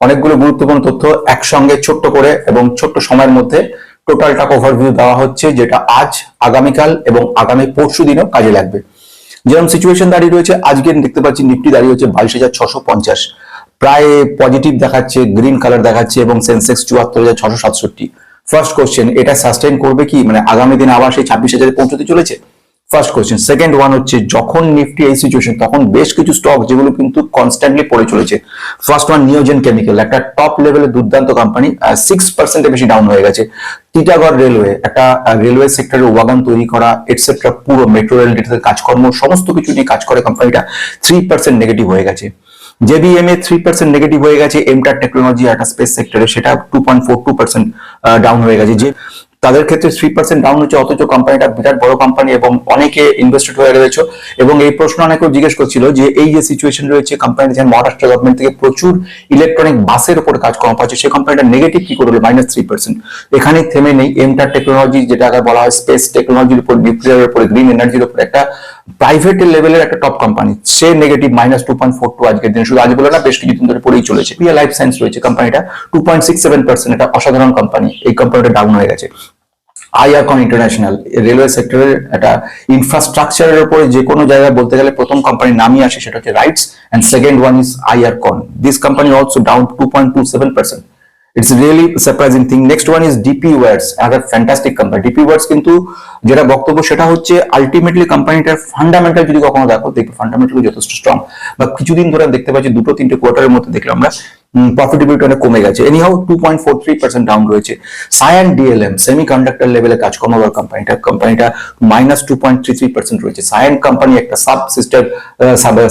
অনেকগুলো গুরুত্বপূর্ণ তথ্য একসঙ্গে ছোট্ট করে এবং ছোট্ট সময়ের মধ্যে টোটালটা ওভারভিউ দেওয়া হচ্ছে, যেটা আজ, আগামীকাল এবং আগামী পরশু দিনও কাজে লাগবে। যেরকম সিচুয়েশন দাঁড়িয়ে রয়েছে আজকে দেখতে পাচ্ছি নিফটি দাঁড়িয়ে হচ্ছে বাইশ হাজার ছশো পঞ্চাশ। প্রায় পজিটিভ দেখাচ্ছে গ্রিন কালার দেখাচ্ছে এবং সেন্সেক্স চুয়াত্তর হাজার ছশো সাতষট্টি। ফার্স্ট কোশ্চেন এটা সাস্টেইন করবে কি? মানে আগামী দিন আবার সেই ছাব্বিশ হাজারে পৌঁছতে চলেছে? ফার্স্ট কোশ্চেন সেকেন্ড ওয়ান হচ্ছে, যখন নিফটি এই সিচুয়েশন তখন বেশ কিছু স্টক যেগুলো কিন্তু কনস্ট্যান্টলি পড়ে চলেছে। ফার্স্ট ওয়ান নিয়োজন কেমিক্যাল একটা টপ লেভেলের দুর্দান্ত কোম্পানি সিক্স পার্সেন্টের বেশি ডাউন হয়ে গেছে। টিটাগড় রেলওয়ে একটা রেলওয়ে সেক্টরে ওয়াগন তৈরি করা এটসেট্রা পুরো মেট্রো রেল কাজকর্ম, সমস্ত কিছু নিয়ে কাজ করে কোম্পানিটা থ্রি পার্সেন্ট নেগেটিভ হয়ে গেছে। জেবিএম এ থ্রি পার্সেন্ট নেগেটিভ হয়ে গেছে এমটার টেকনোলজি একটা স্পেস সেক্টরে সেটা two point four two percent down হয়ে গেছে। যে তাদের ক্ষেত্রে থ্রি পার্সেন্ট ডাউন হচ্ছে, অথচ কোম্পানিটা বিরাট বড় কোম্পানি এবং অনেকে ইনভেস্টেড হয়ে রয়েছে। এবং এই প্রশ্ন অনেকেও জিজ্ঞেস করছিল যে, এই যে সিচুয়েশন রয়েছে কোম্পানি যেন মহারাষ্ট্র গভর্নমেন্ট থেকে প্রচুর ইলেকট্রনিক বাসের উপরে কাজ করা পাচ্ছে সেই কোম্পানিটা নেগেটিভ কি করল? মাইনাস থ্রি পার্সেন্ট এখানে থেমে নেই। এমটার টেকনোলজি যেটা আগে বলা হয় স্পেস টেকনোলজির উপর নিউক্লিয়ারের উপরে গ্রিন এনার্জির উপর একটা প্রাইভেট লেভেলের একটা টপ কোম্পানি সে negative minus two point four two আজকের দিন। শুধু আজ বলে না, বেশ কিছুদিন ধরে পড়েই চলেছে। পিয়া লাইফ সায়েন্স রয়েছে কোম্পানিটা two point six seven percent একটা অসাধারণ কোম্পানি এই কোম্পানিটা ডাউন হয়ে গেছে। আইআরকন ইন্টারন্যাশনাল রেলওয়ে সেক্টরের একটা ইনফ্রাস্ট্রাকচারের উপরে যে কোনো জায়গায় বলতে গেলে প্রথম কোম্পানির নামই আসে, সেটা হচ্ছে RITES and second one is IRCON. This company also down two point two seven percent it's really surprising thing next one is DP wires R fantastic company DP ওয়ার্স কিন্তু যেটা বক্তব্য, সেটা হচ্ছে আলটিমেটলি কোম্পানিটার ফান্ডামেন্টাল যদি কখনো দেখো, দেখবে ফান্ডামেন্টালি যথেষ্ট স্ট্রং বা কিছুদিন ধরে দেখতে পাচ্ছি, দুটো তিনটে কোয়ার্টারের মধ্যে দেখলাম আমরা প্রফিটেবিলিটি অনেক কমে গেছে। Anyhow two point four three percent down রয়েছে। সায়ান ডিএলএম সেমি কন্ডাক্টর লেভেলে কাজকর্ম করা কোম্পানিটা কোম্পানিটা minus two point three three percent রয়েছে। সায়ান কোম্পানি একটা সাব সিস্টেম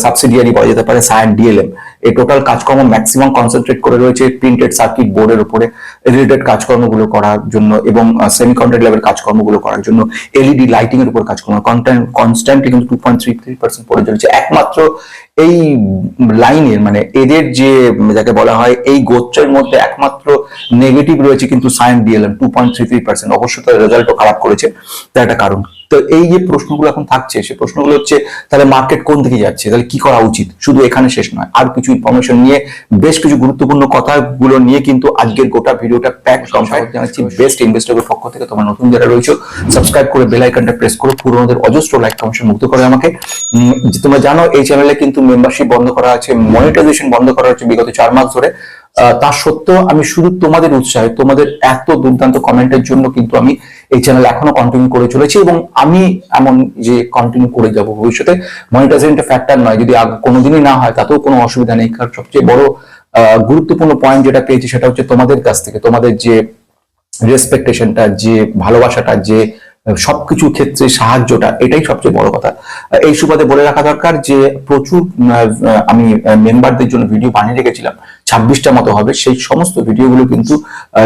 সাবসিডিয়ারি বলা যেতে পারে সায়ান ডিএলএম এই টোটাল কাজকর্ম ম্যাক্সিমাম কনসেন্ট্রেট করে রয়েছে প্রিন্টেড সার্কিট বোর্ডের উপরে রিলেটেড কাজকর্মগুলো করার জন্য এবং সেমি কন্ডাক্ট লেভেল কাজকর্মগুলো করার জন্য এলইডি লাইটিং এর উপর কাজকর্ম। কন্টেন্ট কনস্ট্যান্টলি কিন্তু two point three three percent পড়ে চলেছে। একমাত্র এই লাইনের মানে এদের যে, যাকে বলা হয়, এই গোত্রের মধ্যে একমাত্র নেগেটিভ রয়েছে কিন্তু science DLM two point three three percent অবশ্যই তার রেজাল্টও খারাপ করেছে। তার একটা কারণ তো এই যে প্রশ্নগুলো এখন থাকছে সে প্রশ্নগুলো হচ্ছে তাহলে মার্কেট কোন দিকে যাচ্ছে? তাহলে কি করা উচিত? শুধু এখানে শেষ নয় আর কিছু ইনফরমেশন নিয়ে বেশ কিছু গুরুত্বপূর্ণ কথাগুলো নিয়ে কিন্তু আজকের গোটা ভিডিওটা প্যাক কমপ্লিট জানাচ্ছি। বেস্ট ইনভেস্টরের পক্ষ থেকে তোমার নতুন যারা রয়েছে সাবস্ক্রাইব করে বেল আইকনটা প্রেস করো। পুরোনোদের অজস্র লাইক কমিশন মুক্ত করে আমাকে। তোমরা জানো এই চ্যানেলে কিন্তু মেম্বারশিপ বন্ধ করা আছে মনিটাইজেশন বন্ধ করা হচ্ছে বিগত চার মাস ধরে। তা সত্ত্বেও আমি শুধু তোমাদের উৎসাহে, তোমাদের এত দুর্দান্ত কমেন্টের জন্য কিন্তু আমি এই চ্যানেল এখনও কন্টিনিউ করে চলেছি এবং আমি এমন যে কন্টিনিউ করে যাব ভবিষ্যতে মনিটাইজেশনটা ফ্যাক্টর নয়। যদি কোনোদিনই না হয়, তাতেও কোনো অসুবিধা নেই। কারণ সবচেয়ে বড় গুরুত্বপূর্ণ পয়েন্ট যেটা পেয়েছি সেটা হচ্ছে তোমাদের কাছ থেকে, তোমাদের যে রেসপেক্টেশনটা যে ভালোবাসাটা, যে সবকিছু ক্ষেত্রে সাহায্যটা, এটাই সবচেয়ে বড় কথা। এই সুবাদে বলে রাখা দরকার যে প্রচুর আমি মেম্বারদের জন্য ভিডিও বানিয়ে রেখেছিলাম। ছাব্বিশটা মতো হবে। সেই সমস্ত ভিডিওগুলো কিন্তু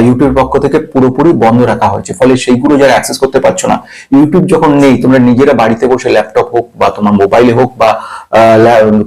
ইউটিউবের পক্ষ থেকে পুরোপুরি বন্ধ রাখা হয়েছে। ফলে সেইগুলো যারা অ্যাক্সেস করতে পারছ না, ইউটিউব যখন নেই, তোমরা নিজেরা বাড়িতে বসে ল্যাপটপ হোক বা তোমার মোবাইলে হোক বা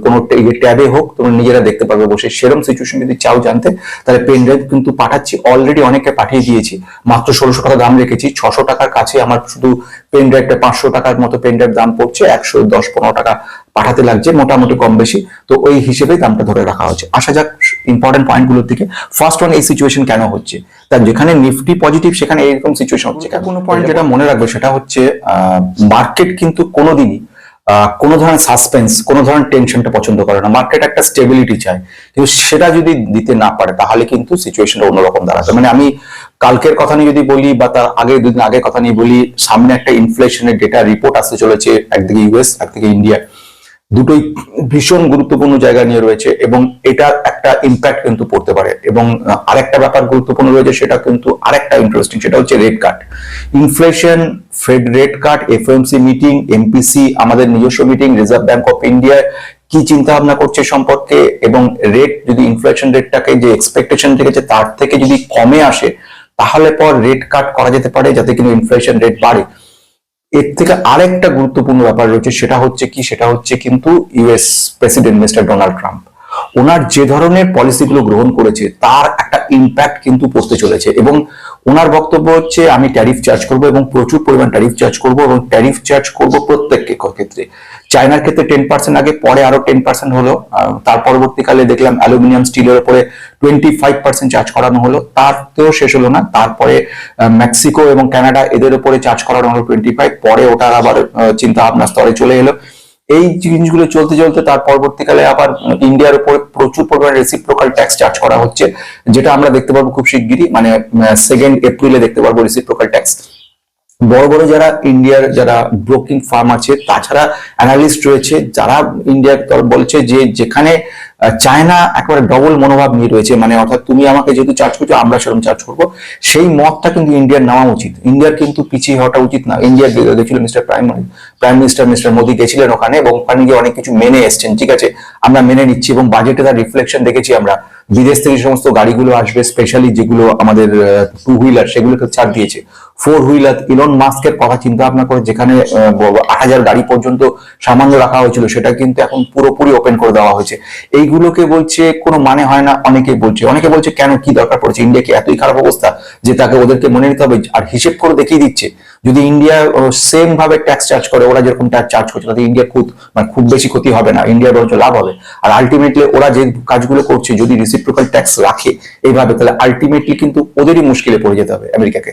কোনো ট্যাবে হোক, তোমরা নিজেরা দেখতে পারবে বসে। সেরকম সিচুয়েশন যদি চাও জানতে, তাহলে পেন ড্রাইভ কিন্তু পাঠাচ্ছি। অলরেডি অনেকে পাঠিয়ে দিয়েছি। মাত্র ষোলোশো টাকা দাম রেখেছি। ছশো টাকার কাছে আমার শুধু পেন ড্রাইভটা পাঁচশো টাকার মতো পেন ড্রাইভ দাম পড়ছে। একশো দশ, পনেরো টাকা পাঠাতে লাগছে মোটামুটি কম বেশি। তো ওই হিসেবে দামটা ধরে রাখা হচ্ছে আসা যাক ইম্পর্টেন্ট পয়েন্টগুলোর দিকে। ফার্স্ট ওয়ান এই সিচুয়েশন কেন হচ্ছে? তার যেখানে নিফটি পজিটিভ সেখানে এরকম সিচুয়েশন হচ্ছে। কোনো পয়েন্ট যেটা মনে রাখবে সেটা হচ্ছে মার্কেট কিন্তু কোনোদিনই কোনো ধরনের সাসপেন্স কোনো ধরনের টেনশনটা পছন্দ করে না। মার্কেট একটা স্টেবিলিটি চায়। কিন্তু সেটা যদি দিতে না পারে তাহলে কিন্তু সিচুয়েশনটা অন্যরকম দাঁড়াবে। মানে আমি কালকের কথা নিয়ে যদি বলি বা তার আগে দুদিন আগের কথা নিয়ে বলি সামনে একটা ইনফ্লেশনের ডেটা রিপোর্ট আসতে চলেছে একদিকে ইউএস একদিকে ইন্ডিয়া দুটোই ভীষণ গুরুত্বপূর্ণ জায়গা নিয়ে রয়েছে এবং এটার একটা ইম্প্যাক্ট কিন্তু পড়তে পারে। এবং আরেকটা ব্যাপার গুরুত্বপূর্ণ রয়েছে, সেটা কিন্তু আরেকটা ইন্টারেস্টিং সেটা হচ্ছে rate cut inflation fed rate cut FMC meeting MPC আমাদের নিজস্ব meeting Reserve Bank of India কি চিন্তা ভাবনা করছে সম্পর্কে এবং রেট যদি ইনফ্লেশন রেটটাকে যে এক্সপেকটেশন থেকেছে তার থেকে যদি কমে আসে, তাহলে পর রেট কাট করা যেতে পারে যাতে কিন্তু ইনফ্লেশন রেট বাড়ে। এর থেকে আরেকটা গুরুত্বপূর্ণ ব্যাপার রয়েছে, সেটা হচ্ছে কি? সেটা হচ্ছে কিন্তু US president mister Donald Trump ওনার যে ধরনের পলিসিগুলো গ্রহণ করেছে, তার একটা ইম্প্যাক্ট কিন্তু পড়তে চলেছে এবং ওনার বক্তব্য হচ্ছে, আমি ট্যারিফ চার্জ করব এবং প্রচুর পরিমাণ ট্যারিফ চার্জ করব এবং ট্যারিফ চার্জ করব প্রত্যেককে ক্ষেত্রে। চায়নার ক্ষেত্রে টেন পার্সেন্ট আগে, পরে আরও টেন পার্সেন্ট হলো। তার পরবর্তীকালে দেখলাম অ্যালুমিনিয়াম স্টিলের উপরে টোয়েন্টি ফাইভ পার্সেন্ট চার্জ করানো হলো। তার তো শেষ হলো না। তারপরে মেক্সিকো এবং কানাডা এদের উপরে চার্জ করানো হলো টোয়েন্টি ফাইভ পরে ওটার আবার চিন্তা ভাবনা স্তরে চলে এলো। এই জিনিসগুলো চলতে চলতে তার পরবর্তীকালে আবার ইন্ডিয়ার উপরে প্রচুর পরিমাণে রেসিপ্রোকাল ট্যাক্স চার্জ করা হচ্ছে, যেটা আমরা দেখতে পাবো খুব শিগগিরই। মানে সেকেন্ড এপ্রিলে দেখতে পারব রেসিপ্রোকাল ট্যাক্স বড় বড় যারা ইন্ডিয়ার যারা ব্রোকিং ফার্ম আছে, তাছাড়া অ্যানালিস্ট রয়েছে, যারা ইন্ডিয়ার বলছে যে যেখানে চায়না একেবারে ডবল মনোভাব নিয়ে রয়েছে। মানে অর্থাৎ তুমি আমাকে যেহেতু চার্জ করছ, আমরা সেরকম চার্জ করব। সেই মতটা কিন্তু ইন্ডিয়ার নেওয়া উচিত। ইন্ডিয়ার কিন্তু পিছিয়ে হওয়াটা উচিত না। ইন্ডিয়ার গেছিল mister prime prime minister mister Modi গেছিলেন ওখানে এবং ওখানে গিয়ে অনেক কিছু মেনে এসছেন। ঠিক আছে, আমরা মেনে নিচ্ছি এবং বাজেটে তার রিফ্লেকশন দেখেছি আমরা। বিদেশ থেকে সমস্ত গাড়িগুলো আসবে স্পেশালি যেগুলো আমাদের টু হুইলার সেগুলোকে ছাড় দিয়েছে। ফোর হুইলার ইলন মাস্কের কথা চিন্তা ভাবনা করে যেখানে আট হাজার গাড়ি পর্যন্ত সামান্য রাখা হয়েছিল, সেটা কিন্তু এখন পুরোপুরি ওপেন করে দেওয়া হয়েছে। এইগুলোকে বলছে কোনো মানে হয় না, অনেকে বলছে। অনেকে বলছে কেন কি দরকার পড়েছে? ইন্ডিয়া কি এতই খারাপ অবস্থা যে তাকে ওদেরকে মনে নিতে হবে? আর হিসেব করে দেখিয়ে দিচ্ছে। যদি ইন্ডিয়া সেম ভাবে ট্যাক্স চার্জ করে, ওরা যেরকম ট্যাক্স চার্জ করছে, তাতে ইন্ডিয়া খুব মানে খুব বেশি ক্ষতি হবে না ইন্ডিয়ার বরঞ্চ লাভ হবে। আর আলটিমেটলি ওরা যে কাজগুলো করছে, যদি রিসিপ্রোকাল ট্যাক্স রাখে এইভাবে, তাহলে আলটিমেটলি কিন্তু ওদেরই মুশকিলে পড়ে যেতে হবে আমেরিকাকে।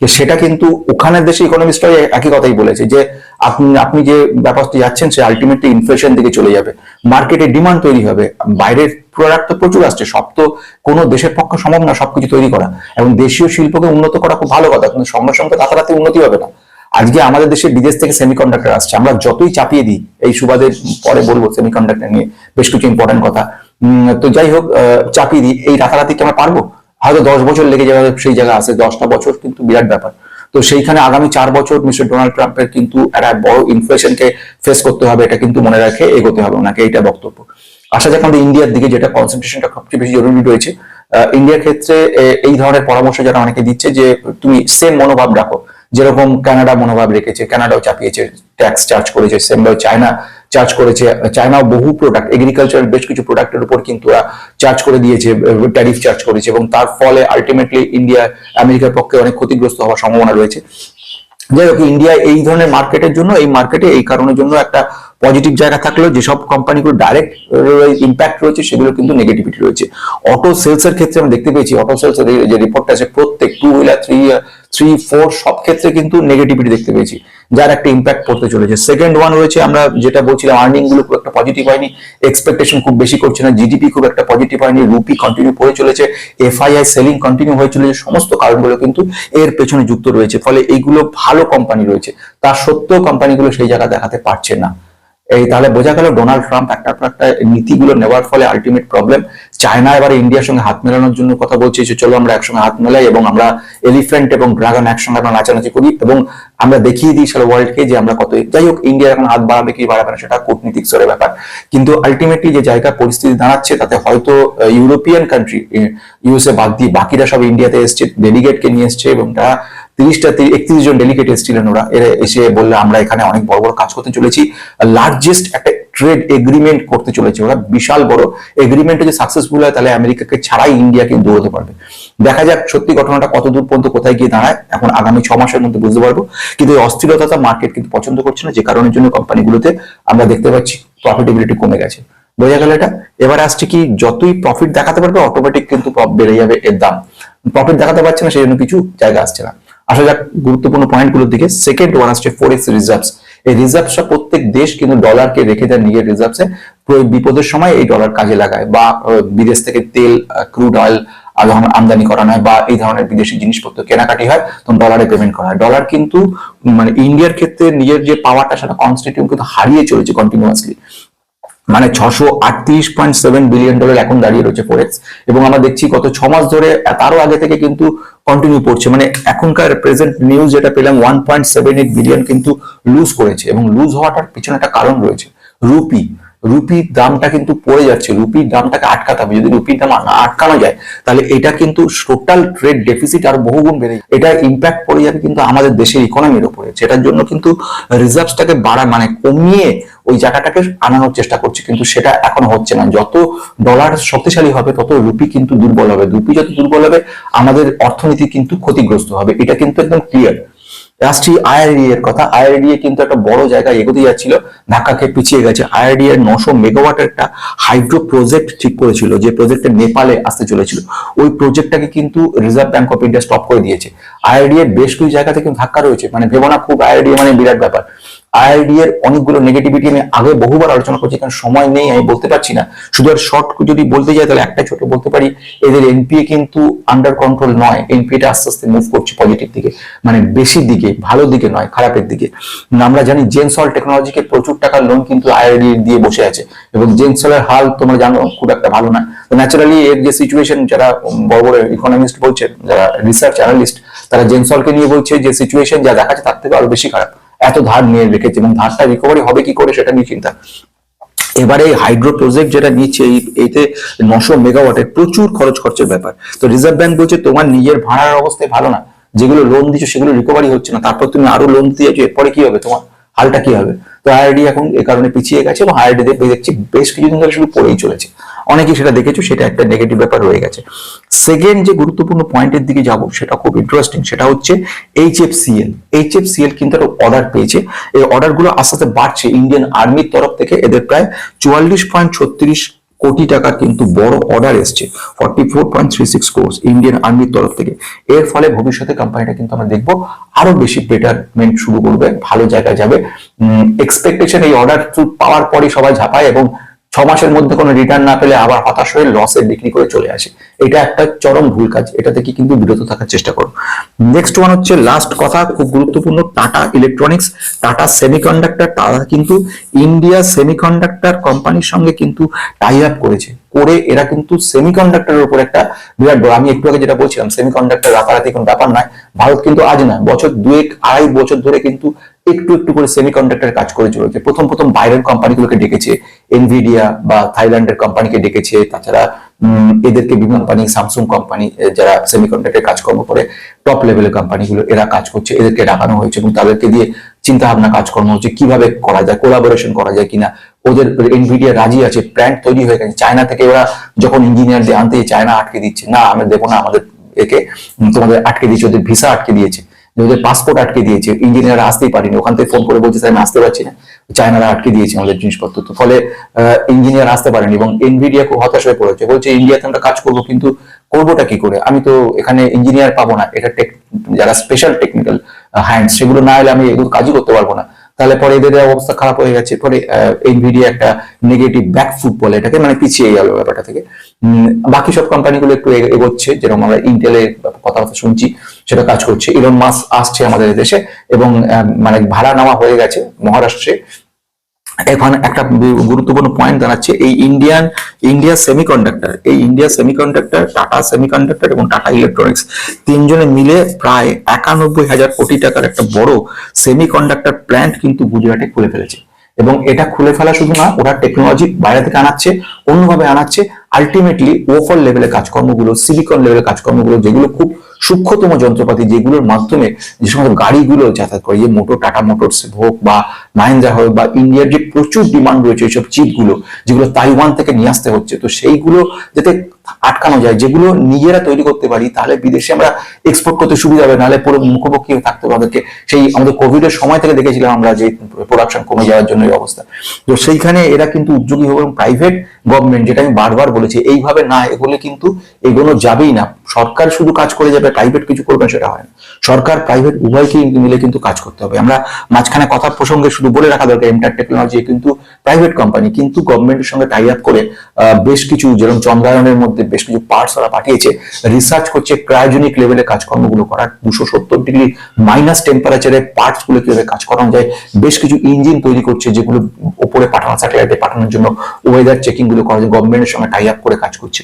যে সেটা কিন্তু ওখানের দেশে ইকোনমিস্টরা একই কথাই বলেছে, যে আপনি আপনি যে ব্যাপারটি যাচ্ছেন, সে আলটিমেটলি ইনফ্লেশন দিকে চলে যাবে। মার্কেটে ডিমান্ড তৈরি হবে, বাইরের প্রোডাক্ট তো প্রচুর আসছে। সব তো কোনো দেশের পক্ষে সম্ভব না সবকিছু তৈরি করা। এবং দেশীয় শিল্পকে উন্নত করা খুব ভালো কথা, কিন্তু সঙ্গে সঙ্গে রাতারাতি উন্নতি হবে না। আজকে আমাদের দেশে বিদেশ থেকে সেমিকন্ডাক্টর আসছে। আমরা যতই চাপিয়ে দিই, এই সুবাদে পরে বলব সেমিকন্ডাক্টর নিয়ে বেশ কিছু ইম্পর্টেন্ট কথা। তো যাই হোক চাপিয়ে দিই। এই রাতারাতি কি আমরা পারব? হয়তো দশ বছর লেগে যাবে সেই জায়গায় আসে দশটা বছর কিন্তু বিরাট ব্যাপার। তো সেইখানে আগামী চার বছর মিস্টার ডোনাল্ড ট্রাম্পের কিন্তু একটা বড় ইনফ্লেশনকে ফেস করতে হবে, এটা কিন্তু মনে রাখে এগোতে হবে ওনাকে, এইটা বক্তব্য। আসা যাক আমাদের ইন্ডিয়ার দিকে যেটা কনসেন্ট্রেশনটা সবচেয়ে বেশি জরুরি রয়েছে ইন্ডিয়ার ক্ষেত্রে এই ধরনের পরামর্শ যারা অনেকে দিচ্ছে যে তুমি সেম মনোভাব রাখো। যেরকম কানাডা মনোভাব রেখেছে কানাডাও চাপিয়েছে ট্যাক্স চার্জ করেছে সেম চায়না চার্জ করেছে চায়নাও বহু প্রোডাক্ট এগ্রিকালচার বেশ কিছু প্রোডাক্টের উপর কিন্তু ওরা চার্জ করে দিয়েছে ট্যারিফ চার্জ করেছে এবং তার ফলে আলটিমেটলি ইন্ডিয়া আমেরিকার পক্ষে অনেক ক্ষতিগ্রস্ত হওয়ার সম্ভাবনা রয়েছে। যাই হোক ইন্ডিয়া এই ধরনের মার্কেটের জন্য, এই মার্কেটে এই কারণের জন্য একটা পজিটিভ জায়গা থাকলেও যেসব কোম্পানিগুলো ডাইরেক্ট ইম্প্যাক্ট রয়েছে সেগুলো কিন্তু নেগেটিভিটি রয়েছে। অটো সেলস এর ক্ষেত্রে আমরা দেখতে পেয়েছি অটো সেলস যে রিপোর্টটা আছে, প্রত্যেক two wheeler three three four সব ক্ষেত্রে কিন্তু নেগেটিভিটি দেখতে পেয়েছি। যার একটা ইম্প্যাক্ট পড়তে চলেছে। সেকেন্ড ওয়ান রয়েছে, আমরা যেটা বলছিলাম আর্নিংগুলো খুব একটা পজিটিভ হয়নি এক্সপেকটেশন খুব বেশি করছে না জিডিপি খুব একটা পজিটিভ হয়নি রুপি কন্টিনিউ করে চলেছে এফআইআই সেলিং কন্টিনিউ হয়ে চলেছে, সমস্ত কারণগুলো কিন্তু এর পেছনে যুক্ত রয়েছে। ফলে এইগুলো ভালো কোম্পানি রয়েছে। তার সত্ত্বেও কোম্পানিগুলো সেই জায়গা দেখাতে পারছে না। এই তাহলে বোঝা গেল ডোনাল্ড ট্রাম্প একটা একটা নীতিগুলো নেওয়ার ফলে আলটিমেট প্রবলেম চায়না এবার ইন্ডিয়ার সঙ্গে হাত মেলানোর জন্য কথা বলছে, যে চলো আমরা একসঙ্গে হাত মেলাই এবং আমরা এলিফ্যান্ট এবং ড্রাগন একসঙ্গে আমরা নাচানাচি করি এবং আমরা দেখিয়ে দিই সারা ওয়ার্ল্ডকে যে আমরা কত যাই হোক ইন্ডিয়া এখন হাত বাড়াবে কি বাড়াবে না সেটা কূটনীতিক স্তরের ব্যাপার। কিন্তু আলটিমেটলি যে জায়গা পরিস্থিতি দাঁড়াচ্ছে, তাতে হয়তো ইউরোপিয়ান কান্ট্রি ইউএসএ বাদ দিয়ে বাকিরা সব ইন্ডিয়াতে এসছে ডেলিগেটকে নিয়ে এসছে এবং তারা তিরিশটা একত্রিশ জন ডেলিগেট এসেছিলেন ওরা। এরা এসে বললে, আমরা এখানে অনেক বড় বড় কাজ করতে চলেছি। লার্জেস্ট একটা ট্রেড এগ্রিমেন্ট করতে চলেছে। ওরা বিশাল বড়। এগ্রিমেন্ট যদি সাকসেসফুল হয়, তাহলে আমেরিকাকে ছাড়াই ইন্ডিয়াকে দৌড়তে পারবে। দেখা যাক সত্যি ঘটনাটা কত দূর পর্যন্ত কোথায় গিয়ে দাঁড়ায়। এখন আগামী ছ মাসের মধ্যে বুঝতে পারব। কিন্তু এই অস্থিরতা মার্কেট কিন্তু পছন্দ করছে না, যে কারণের জন্য কোম্পানিগুলোতে আমরা দেখতে পাচ্ছি প্রফিটেবিলিটি কমে গেছে। বোঝা গেল এটা? এবার আসছে কি, যতই প্রফিট দেখাতে পারবে অটোমেটিক কিন্তু বেড়ে যাবে এর দাম। প্রফিট দেখাতে পারছে না সেই জন্য কিছু জায়গা আসছে না। আসা যাক গুরুত্বপূর্ণ পয়েন্টগুলোর দিকে। সেকেন্ড ওয়ান আসছে ফরেক্স রিজার্ভস এই রিজার্ভসটা প্রত্যেক দেশ কিন্তু ডলারকে রেখে দেয় নিজের রিজার্ভসে বিপদের সময় এই ডলার কাজে লাগায় বা বিদেশ থেকে তেল ক্রুড অয়েল আমদানি করানো হয় বা এই ধরনের বিদেশি জিনিসপত্র কেনাকাটি হয়, তখন ডলারে পেমেন্ট করা হয়। ডলার কিন্তু মানে ইন্ডিয়ার ক্ষেত্রে নিজের যে পাওয়ারটা সেটা কনস্টিটিউট কিন্তু হারিয়ে চলেছে কন্টিনিউয়াসলি মানে ছশো আটত্রিশ পয়েন্ট সেভেন বিলিয়ন ডলার এখন দাঁড়িয়ে রয়েছে ফরেক্স এবং আমরা দেখছি গত ছ মাস ধরে, তারও আগে থেকে কিন্তু কন্টিনিউ করছে মানে এখনকার প্রেজেন্ট নিউজ যেটা পেলাম one point seven eight billion কিন্তু লুজ করেছে, এবং লুজ হওয়াটার পিছনে একটা কারণ রয়েছে। রুপি রুপির দামটা কিন্তু পড়ে যাচ্ছে, রুপির দামটাকে আটকাতে হবে। যদি রুপির দাম আটকানো যায়, তাহলে এটা কিন্তু টোটাল ট্রেড ডেফিসিট আর বহুগুণ বেড়ে যাবে। এটা ইম্প্যাক্ট পড়ে যাবে কিন্তু আমাদের দেশের ইকোনমির উপরে। সেটার জন্য কিন্তু রিজার্ভসটাকে বাড়া মানে কমিয়ে ওই জায়গাটাকে আনানোর চেষ্টা করছে। কিন্তু সেটা এখনও হচ্ছে না। যত ডলার শক্তিশালী হবে, তত রুপি কিন্তু দুর্বল হবে। রুপি যত দুর্বল হবে, আমাদের অর্থনীতি কিন্তু ক্ষতিগ্রস্ত হবে। এটা কিন্তু একদম ক্লিয়ার আসছি আইআরডি এর কথা। আইআরডি কিন্তু একটা বড় জায়গায় এগোতে যাচ্ছিল ধাক্কা খেয়ে পিছিয়ে গেছে। আইআরডি এর নশো মেগাওয়াট একটা হাইড্রো প্রজেক্ট ঠিক করেছিল, যে প্রজেক্টে নেপালে আসতে চলেছিল। ওই প্রজেক্টটাকে কিন্তু Reserve Bank of India stop করে দিয়েছে। আইআরডি এর বেশ কিছু জায়গা থেকে ধাক্কা রয়েছে। মানে ভেবনা খুব আইআরডি মানে বিরাট ব্যাপার। আইআরডি এর অনেকগুলো নেগেটিভিটি আমি আগে বহুবার আলোচনা করছি, কারণ সময় নেই, আমি বলতে পারছি না। শুধু আর শর্ট যদি বলতে যাই, তাহলে একটা ছোট বলতে পারি, এদের এনপিএ কিন্তু আন্ডার কন্ট্রোল নয়। এনপিএটা আস্তে আস্তে মুভ করছে পজিটিভ দিকে মানে বেশির দিকে, ভালো দিকে নয়, খারাপের দিকে। আমরা জানি জেনসল টেকনোলজিকে প্রচুর টাকার লোন কিন্তু আইআরডি দিয়ে বসে আছে, এবং জেনসলের হাল তোমরা জানো, খুব একটা ভালো না। ন্যাচারালি এর যে সিচুয়েশন যারা বড় বড় ইকোনমিস্ট বলছেন যারা রিসার্চ অ্যানালিস্ট তারা জেনসলকে নিয়ে বলছে যে সিচুয়েশন যা দেখাচ্ছে, তার থেকে আরও বেশি খারাপ। এত ধার নিয়ে রেখেছে এবং ধারটা রিকভারি হবে কি করে সেটা নিয়ে চিন্তা। এবারে এই হাইড্রো প্রজেক্ট যেটা নিচ্ছে, এই, এতে নশো মেগাওয়াটের প্রচুর খরচ খরচের ব্যাপার। তো রিজার্ভ ব্যাংক বলছে, তোমার নিজের ভাড়ার অবস্থায় ভালো না। যেগুলো লোন দিচ্ছ সেগুলো রিকভারি হচ্ছে না। তারপর তুমি আরও লোন দিয়ে এরপরে কি হবে? তোমার হালটা কি হবে? তো আইআরডি এখন এ কারণে পিছিয়ে গেছে এবং আইআরডি দেখছি বেশ কিছুদিন ধরে শুধু পড়েই চলেছে। অনেকেই সেটা দেখেছ, সেটা একটা নেগেটিভ ব্যাপার রয়ে গেছে। সেকেন্ড যে গুরুত্বপূর্ণ পয়েন্টের দিকে যাব, সেটা খুব ইন্টারেস্টিং সেটা হচ্ছে H F C L H F C L কিন্তু একটা অর্ডার পেয়েছে। এই অর্ডারগুলো আস্তে আস্তে বাড়ছে। ইন্ডিয়ান আর্মির তরফ থেকে এদের প্রায় চুয়াল্লিশ পয়েন্ট ছত্রিশ কোটি টাকার কিন্তু বড় অর্ডার এসছে। Forty four point three six crores Indian আর্মির তরফ থেকে। এর ফলে ভবিষ্যতে কোম্পানিটা কিন্তু আমরা দেখব আরও বেশি বেটারমেন্ট শুরু করবে, ভালো জায়গায় যাবে। এক্সপেকটেশন এই অর্ডার পাওয়ার পরে সবাই ঝাঁপায় এবং ছ মাসের মধ্যে কোনো রিটার্ন না পেলে আবার হতাশ হয়ে লসে বিক্রি করে চলে আসে। এটা একটা চরম ভুল কাজ। এটা থেকে কিন্তু বিরত থাকার চেষ্টা করো। নেক্সট ওয়ান হচ্ছে লাস্ট কথা, খুব গুরুত্বপূর্ণ টাটা ইলেকট্রনিক্স টাটা সেমিকন্ডাক্টর তারা কিন্তু ইন্ডিয়া সেমিকন্ডাক্টর কোম্পানির সঙ্গে কিন্তু টাই আপ করেছে। করে এরা কিন্তু সেমিকন্ডাক্টরের উপর একটা বিরাট বড় আমি একটু আগে যেটা বলছিলাম সেমিকন্ডাক্টর রাতারাতি কোনো ব্যাপার নয়। ভারত কিন্তু আজ না বছর দুয়েক, আড়াই বছর ধরে কিন্তু একটু একটু করে সেমিকন্ডাক্টর কাজ করে চলেছে। প্রথম প্রথম বাইরের কোম্পানিগুলোকে ডেকেছে এনভিডিয়া বা থাইল্যান্ডের কোম্পানিকে ডেকেছে, তাছাড়া এদেরকে বিভিন্ন কোম্পানি স্যামসুং কোম্পানি যারা সেমিকন্ডাক্টর কাজকর্ম করে টপ লেভেলের কোম্পানিগুলো এরা কাজ করছে, এদেরকে ডাকানো হয়েছে এবং তাদেরকে দিয়ে চিন্তা ভাবনা কাজকর্ম হচ্ছে, কীভাবে করা যায় কোলাবোরেশন করা যায় কিনা। ওদের এনভিডিয়া রাজি আছে প্ল্যান্ট তৈরি হয়ে গেছে। চায়না থেকে ওরা যখন ইঞ্জিনিয়ার দিয়ে আনতে, চায়না আটকে দিচ্ছে, না, আমরা দেবো না, আমাদের একে তোমাদের আটকে দিয়েছে, ওদের ভিসা আটকে দিয়েছে। ওদের পাসপোর্ট আটকে দিয়েছে। ইঞ্জিনিয়ার আসতেই পারিনি। ওখান থেকে ফোন করে বলছে, স্যার, আমি আসতে পারছি না। চায়নারা আটকে দিয়েছে আমাদের জিনিসপত্র। তো ফলে ইঞ্জিনিয়ার আসতে পারেনি এবং এনভিডিয়া খুব হতাশ হয়ে পড়েছে। বলছে, ইন্ডিয়াতে আমরা কাজ করব, কিন্তু করবোটা কি করে? আমি তো এখানে ইঞ্জিনিয়ার পাবো না। এটা যারা স্পেশাল টেকনিক্যাল হ্যান্ড সেগুলো না হলে আমি এগুলো কাজই করতে পারব না। তাহলে পরে এদের অবস্থা খারাপ হয়ে গেছে, পরে এনভিডিয়া একটা নেগেটিভ ব্যাকফুট বলে এটাকে মানে পিছিয়ে গেল ব্যাপারটা থেকে। বাকি সব কোম্পানিগুলো একটু এগোচ্ছে, যেরকম আমরা ইন্টেলের কথাবার্তা শুনছি, সেটা কাজ করছে। ইলন মাস আসছে আমাদের দেশে এবং মানে ভাড়া নেওয়া হয়ে গেছে মহারাষ্ট্রে। এখন একটা গুরুত্বপূর্ণ পয়েন্ট দাঁড়াচ্ছে এই ইন্ডিয়ান ইন্ডিয়া সেমিকন্ডাক্টর এই ইন্ডিয়া সেমিকন্ডাক্টর টাটা সেমিকন্ডাক্টর এবং টাটা ইলেকট্রনিক্স তিনজনে মিলে প্রায় একানব্বই হাজার কোটি টাকার একটা বড় সেমিকন্ডাক্টর প্ল্যান্ট কিন্তু গুজরাটে খুলে ফেলেছে। এবং এটা খুলে ফেলা শুধু না, ওরা টেকনোলজি বাইরে থেকে আনাচ্ছে, অন্যভাবে আনাচ্ছে আলটিমেটলি ওফর লেভেলের কাজকর্মগুলো সিলিকন লেভেলের কাজকর্মগুলো, যেগুলো খুব সূক্ষ্মতম যন্ত্রপাতি যেগুলোর মাধ্যমে যে সমস্ত গাড়িগুলো যাতায়াত করে, যে মোটর, টাটা মোটরস হোক বা মাহিন্দ্রা হোক বা ইন্ডিয়ার যে প্রচুর ডিমান্ড রয়েছে এইসব চিপগুলো যেগুলো তাইওয়ান থেকে নিয়ে আসতে হচ্ছে, তো সেইগুলো যাতে আটকানো যায়, যেগুলো নিজেরা তৈরি করতে পারি, তাহলে বিদেশে আমরা এক্সপোর্ট করতে সুবিধা হবে, নাহলে পুরো মুখোমুখি থাকতে হবে আমাদেরকে। সেই আমাদের কোভিড এর সময় থেকে দেখেছিলাম আমরা যে প্রোডাকশন কমে যাওয়ার জন্য এই অবস্থা। তো সেইখানে এরা কিন্তু উদ্যোগী হবে এবং প্রাইভেট গভর্নমেন্ট যেটা আমি বারবার বলেছি, এইভাবে না এগুলো কিন্তু এগোনো যাবেই না। সরকার শুধু কাজ করে যাবে প্রাইভেট কিছু করবে সেটা হয় না। সরকার প্রাইভেট উভয়কেই মিলে কিন্তু কাজ করতে হবে। আমরা মাঝখানে কথার প্রসঙ্গে শুধু বলে রাখা দরকার এমটার টেকনোলজি কিন্তু প্রাইভেট কোম্পানি কিন্তু গভর্নমেন্টের সঙ্গে টাই আপ করে বেশ কিছু যেরকম চন্দ্রায়নের মধ্যে বেশ কিছু পার্টস ওরা পাঠিয়েছে রিসার্চ করছে ক্রায়োজেনিক লেভেলে কাজকর্মগুলো করার, দুশো সত্তর ডিগ্রি মাইনাস টেম্পারেচারে পার্টসগুলো কীভাবে কাজ করানো যায়, বেশ কিছু ইঞ্জিন তৈরি করছে যেগুলো উপরে পাঠানো স্যাটেলাইটে পাঠানোর জন্য ওয়েদার চেকিংগুলো করা গভর্নমেন্টের সঙ্গে টাই আপ করে কাজ করছে।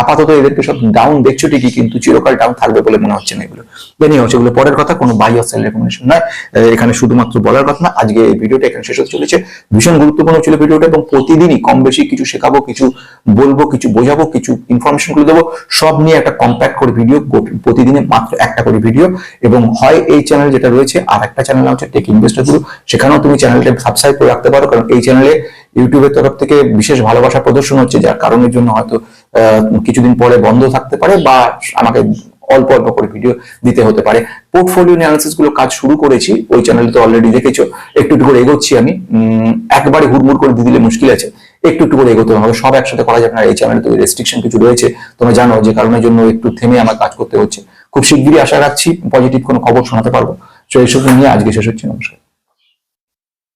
আপাতত এদেরকে সব ডাউন দেখছ ঠিকই, কিন্তু চিরকাল ডাউন থাকবে বলে মনে হচ্ছে না এগুলো। জানি হচ্ছে এগুলো পরের কথা, কোনো বাই অফ সেল রেকমেন্ডেশন নয় এখানে শুধুমাত্র বলার কথা না, আজকে এই ভিডিওটা এখানে শেষ হতে চলেছে। ভীষণ গুরুত্বপূর্ণ ছিল ভিডিওটা এবং প্রতিদিনই কম বেশি কিছু শেখাবো, কিছু বলব, কিছু বোঝাবো, কিছু ইনফরমেশন করে দেবো। সব নিয়ে একটা কম্প্যাক্ট করে ভিডিও প্রতিদিনে মাত্র একটা করে ভিডিও এবং হয় এই চ্যানেল যেটা রয়েছে আর একটা চ্যানেল হচ্ছে টেক ইনভেস্টারগুলো সেখানেও তুমি চ্যানেলটা সাবস্ক্রাইব করে রাখতে পারো, কারণ এই চ্যানেলে ইউটিউবের তরফ থেকে বিশেষ ভালোবাসা প্রদর্শন হচ্ছে, যার কারণের জন্য হয়তো কিছুদিন পরে বন্ধ থাকতে পারে বা আমাকে অল্প অল্প করে ভিডিও দিতে হতে পারে। পোর্টফোলিও অ্যানালিসিসগুলো কাজ শুরু করেছি, ওই চ্যানেলে তো অলরেডি দেখেছ। একটু একটু করে এগোচ্ছি আমি। একবারে হুড়মুড় করে দিয়ে দিলে মুশকিল আছে। একটু একটু করে এগোতে হবে। সব একসাথে করা যাবে না। এই চ্যানেলে তো রেস্ট্রিকশন কিছু রয়েছে। তোমরা জানো যে কারণের জন্য একটু থেমে আমার কাজ করতে হচ্ছে। খুব শিগগিরই আশা রাখছি পজিটিভ কোনো খবর শোনাতে পারব। তো এইসব নিয়ে আজকে শেষ হচ্ছে। নমস্কার।